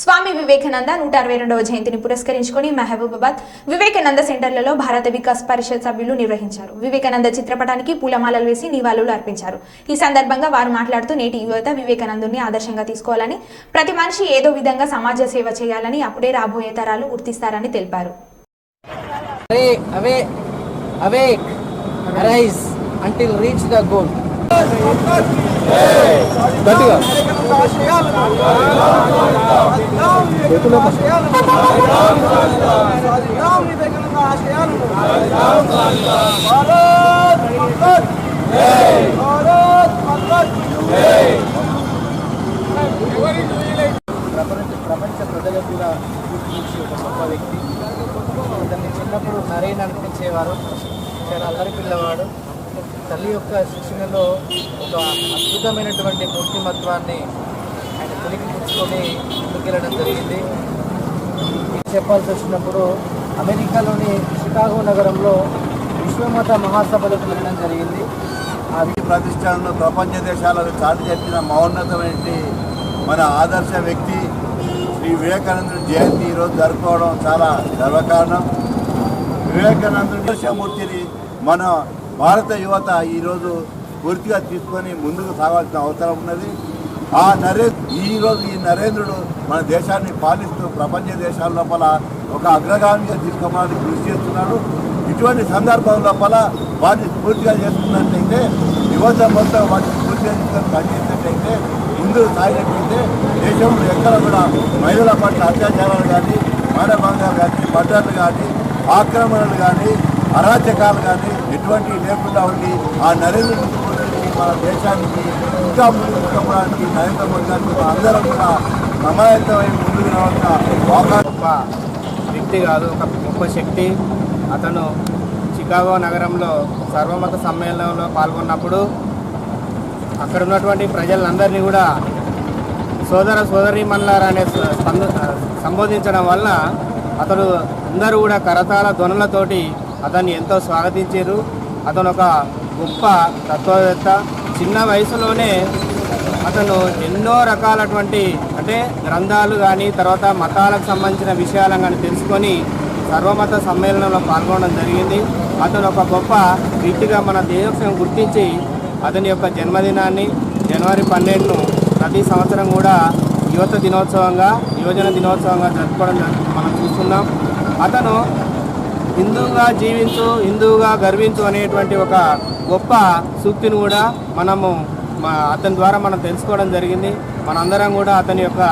స్వామి వివేకానంద నూట అరవై రెండవ జయంతిని పురస్కరించుకొని మహబూబాబాద్ వివేకానంద సెంటర్లలో భారత వికాస్ పరిషత్ సభ్యులు నిర్వహించారు. వివేకానంద చిత్రపటానికి పూలమాలలు వేసి నివాళులు అర్పించారు. ఈ సందర్భంగా వారు మాట్లాడుతూ నేటి యువత వివేకానందుని ఆదర్శంగా తీసుకోవాలని ప్రతి మనిషి ఏదో విధంగా సమాజ సేవ చేయాలని అప్పుడే రాబోయే తరాలు గుర్తిస్తారని తెలిపారు. Away away away until reach the goal. గట్టిగా. ప్రపంచ ప్రపంచ ప్రజలకు కూడా గుర్తించి ఒక గొప్ప వ్యక్తి అతన్ని చిన్నప్పుడు నరేన్ అనిపించేవారు. చాలా అల్లరి పిల్లవాడు. తల్లి యొక్క శిక్షణలో ఒక అద్భుతమైనటువంటి మూర్తిమత్వాన్ని ఆయన పులికి ముందుకెళ్ళడం జరిగింది. చెప్పాల్సి వచ్చినప్పుడు అమెరికాలోని షికాగో నగరంలో విశ్వమత మహాసభలకు వెళ్ళడం జరిగింది. ఆ ప్రతిష్టానంలో ప్రపంచ దేశాలకు చాటి చెప్పిన మహోన్నతమైన మన ఆదర్శ వ్యక్తి శ్రీ వివేకానందుడి జయంతి ఈరోజు జరుపుకోవడం చాలా గర్వకారణం. వివేకానందుడి ఆదర్శమూర్తిని మన భారత యువత ఈరోజు పూర్తిగా తీసుకొని ముందుకు సాగాల్సిన అవసరం ఉన్నది. ఆ నరే ఈరోజు ఈ నరేంద్రుడు మన దేశాన్ని పాలిస్తూ ప్రపంచ దేశాల లోపల ఒక అగ్రగామిగా తీసుకోవడానికి కృషి చేస్తున్నాడు. ఇటువంటి సందర్భం లోపల వాటిని పూర్తిగా చేసుకున్నట్లయితే యువత మొత్తం వాటిని పూర్తిగా చేసుకొని పనిచేసినట్లయితే ముందుకు సాగినట్లయితే దేశంలో ఎక్కడ కూడా మహిళల పట్ల అత్యాచారాలు కానీ మానభంగాలు కానీ మర్డర్లు కానీ ఆక్రమణలు కానీ అరాచకాలు కానీ ఎటువంటి లేకుండా ఉండి ఆ నరేంద్ర మోదీ మన దేశానికి ఇంకా ముందుకు చెప్పడానికి నరేంద్ర మోదీ గారికి అందరం కూడా సమాయత్తమై ముందుకు రావాల్సిన గొప్ప వ్యక్తి కాదు ఒక గొప్ప శక్తి. అతను చికాగో నగరంలో సర్వమత సమ్మేళనంలో పాల్గొన్నప్పుడు అక్కడ ఉన్నటువంటి ప్రజలందరినీ కూడా సోదర సోదరి అనే సంబోధించడం వల్ల అతడు అందరూ కూడా కరతాళ ధ్వనులతోటి అతన్ని ఎంతో స్వాగతించారు. అతను ఒక గొప్ప తత్వవేత్త. చిన్న వయసులోనే అతను ఎన్నో రకాలటువంటి అంటే గ్రంథాలు కానీ తర్వాత మతాలకు సంబంధించిన విషయాలను కానీ తెలుసుకొని సర్వమత సమ్మేళనంలో పాల్గొనడం జరిగింది. అతను ఒక గొప్ప వ్యక్తిగా మన దేశం గుర్తించి అతని యొక్క జన్మదినాన్ని జనవరి పన్నెండును ప్రతి సంవత్సరం కూడా యువత దినోత్సవంగా యువజన దినోత్సవంగా జరుపుకోవడం జరుపు- మనం చూస్తున్నాం. అతను హిందువుగా జీవించు హిందువుగా గర్వించు అనేటువంటి ఒక గొప్ప సూక్తిని కూడా మనము అతని ద్వారా మనం తెలుసుకోవడం జరిగింది. మనందరం కూడా అతని యొక్క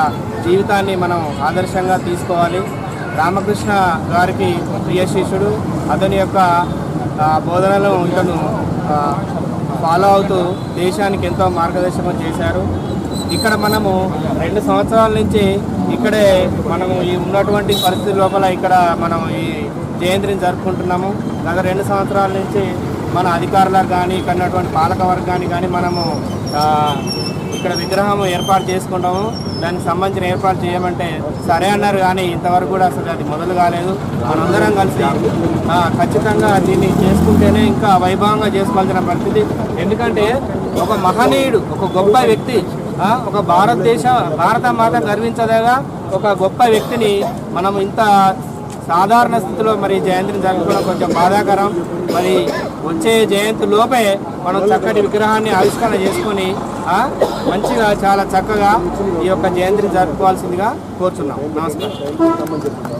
జీవితాన్ని మనం ఆదర్శంగా తీసుకోవాలి. రామకృష్ణ గారికి ప్రియ శిష్యుడు. అతని యొక్క బోధనలు ఇతను ఫాలో అవుతూ దేశానికి ఎంతో మార్గదర్శకం చేశారు. ఇక్కడ మనము రెండు సంవత్సరాల నుంచి ఇక్కడే మనము ఈ ఉన్నటువంటి పరిస్థితి లోపల ఇక్కడ మనం ఈ జయంతిని జరుపుకుంటున్నాము. గత రెండు సంవత్సరాల నుంచి మన అధికారులకు కానీ ఇక్కడ ఉన్నటువంటి పాలక వర్గాన్ని కానీ మనము ఇక్కడ విగ్రహం ఏర్పాటు చేసుకుంటాము. దానికి సంబంధించిన ఏర్పాటు చేయమంటే సరే అన్నారు కానీ ఇంతవరకు కూడా అసలు అది మొదలు కాలేదు. మనందరం కలిసి ఖచ్చితంగా దీన్ని చేసుకుంటేనే ఇంకా వైభవంగా చేసుకోవాల్సిన పరిస్థితి. ఎందుకంటే ఒక మహనీయుడు ఒక గొప్ప వ్యక్తి ఒక భారతదేశ భారత మాత గర్వించదగా ఒక గొప్ప వ్యక్తిని మనం ఇంత సాధారణ స్థితిలో మరి జయంతిని జరుపుకోవడం కొంచెం బాధాకరం. మరి వచ్చే జయంతి లోపే మనం చక్కటి విగ్రహాన్ని ఆవిష్కరణ చేసుకొని మంచిగా చాలా చక్కగా ఈ యొక్క జయంతిని జరుపుకోవాల్సిందిగా కోరుచున్నాం. నమస్కారం.